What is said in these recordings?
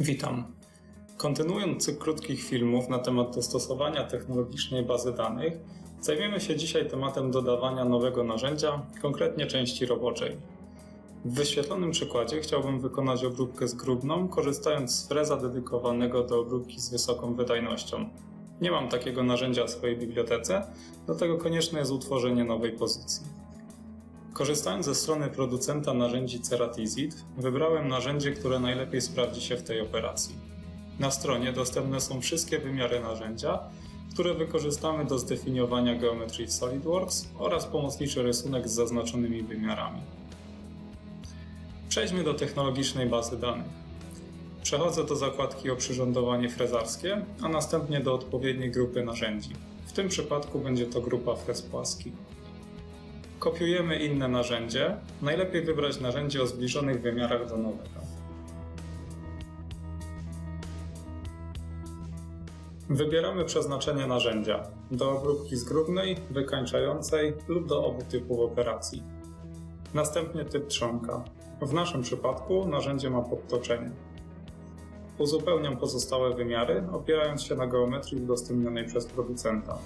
Witam. Kontynuując cykl krótkich filmów na temat dostosowania technologicznej bazy danych, zajmiemy się dzisiaj tematem dodawania nowego narzędzia, konkretnie części roboczej. W wyświetlonym przykładzie chciałbym wykonać obróbkę zgrubną, korzystając z freza dedykowanego do obróbki z wysoką wydajnością. Nie mam takiego narzędzia w swojej bibliotece, dlatego konieczne jest utworzenie nowej pozycji. Korzystając ze strony producenta narzędzi Ceratizid, wybrałem narzędzie, które najlepiej sprawdzi się w tej operacji. Na stronie dostępne są wszystkie wymiary narzędzia, które wykorzystamy do zdefiniowania geometrii w SolidWorks oraz pomocniczy rysunek z zaznaczonymi wymiarami. Przejdźmy do technologicznej bazy danych. Przechodzę do zakładki oprzyrządowanie frezarskie, a następnie do odpowiedniej grupy narzędzi. W tym przypadku będzie to grupa frez płaski. Kopiujemy inne narzędzie. Najlepiej wybrać narzędzie o zbliżonych wymiarach do nowego. Wybieramy przeznaczenie narzędzia do obróbki zgrubnej, wykańczającej lub do obu typów operacji. Następnie typ trzonka. W naszym przypadku narzędzie ma podtoczenie. Uzupełniam pozostałe wymiary, opierając się na geometrii udostępnionej przez producenta.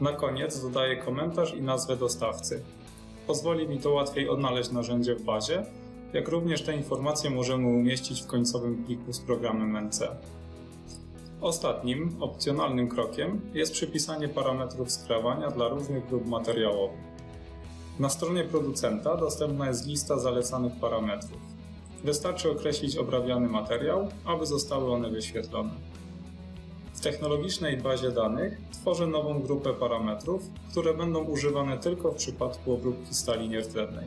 Na koniec dodaję komentarz i nazwę dostawcy. Pozwoli mi to łatwiej odnaleźć narzędzie w bazie, jak również te informacje możemy umieścić w końcowym pliku z programem NC. Ostatnim, opcjonalnym krokiem jest przypisanie parametrów skrawania dla różnych grup materiałowych. Na stronie producenta dostępna jest lista zalecanych parametrów. Wystarczy określić obrabiany materiał, aby zostały one wyświetlone. Technologicznej bazie danych tworzę nową grupę parametrów, które będą używane tylko w przypadku obróbki stali nierdzewnej.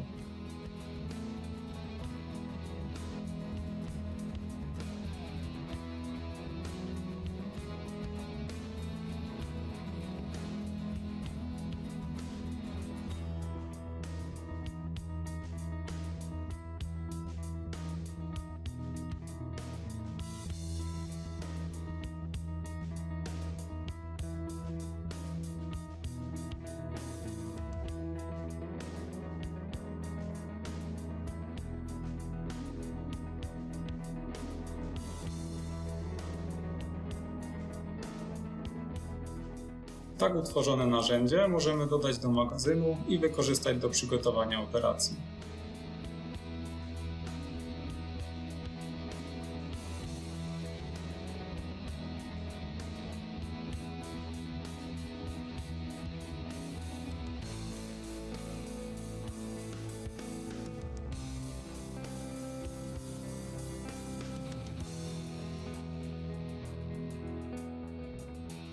Tak utworzone narzędzie możemy dodać do magazynu i wykorzystać do przygotowania operacji.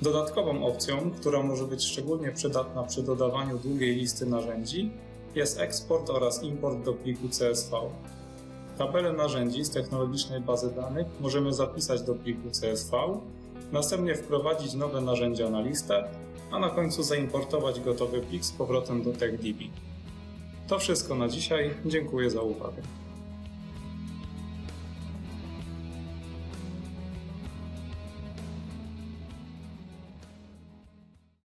Dodatkową opcją, która może być szczególnie przydatna przy dodawaniu długiej listy narzędzi, jest eksport oraz import do pliku CSV. Tabelę narzędzi z technologicznej bazy danych możemy zapisać do pliku CSV, następnie wprowadzić nowe narzędzia na listę, a na końcu zaimportować gotowy plik z powrotem do TechDB. To wszystko na dzisiaj. Dziękuję za uwagę.